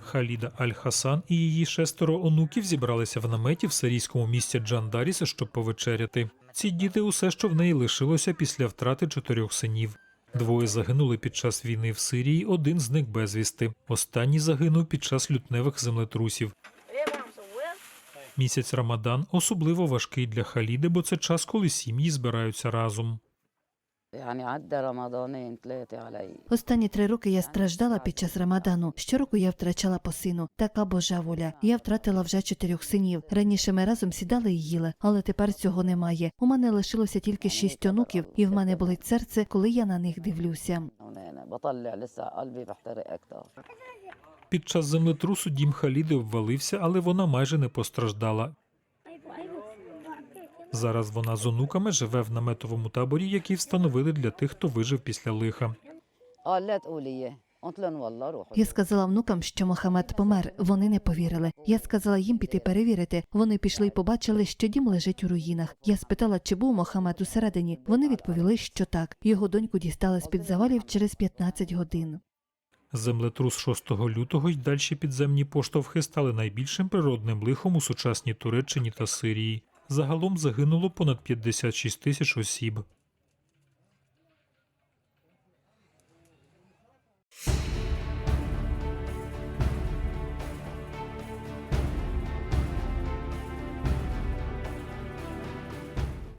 Халіда Аль-Хасан і її шестеро онуків зібралися в наметі в сирійському місті Джандаріса, щоб повечеряти. Ці діти усе, що в неї лишилося після втрати чотирьох синів. Двоє загинули під час війни в Сирії, один з них безвісти. Останній загинув під час лютневих землетрусів. Місяць Рамадан особливо важкий для Халіди, бо це час, коли сім'ї збираються разом. Останні три роки я страждала під час Рамадану. Щороку я втрачала по сину. Така божа воля. Я втратила вже чотирьох синів. Раніше ми разом сідали і їли, але тепер цього немає. У мене лишилося тільки шість онуків, і в мене болить серце, коли я на них дивлюся. Під час землетрусу дім Халіди обвалився, але вона майже не постраждала. Зараз вона з онуками живе в наметовому таборі, який встановили для тих, хто вижив після лиха. Я сказала внукам, що Мохамед помер. Вони не повірили. Я сказала їм піти перевірити. Вони пішли і побачили, що дім лежить у руїнах. Я спитала, чи був Мохамед усередині. Вони відповіли, що так. Його доньку дістали з під завалів через 15 годин. Землетрус 6 лютого й далі підземні поштовхи стали найбільшим природним лихом у сучасній Туреччині та Сирії. Загалом загинуло понад 56 тисяч осіб.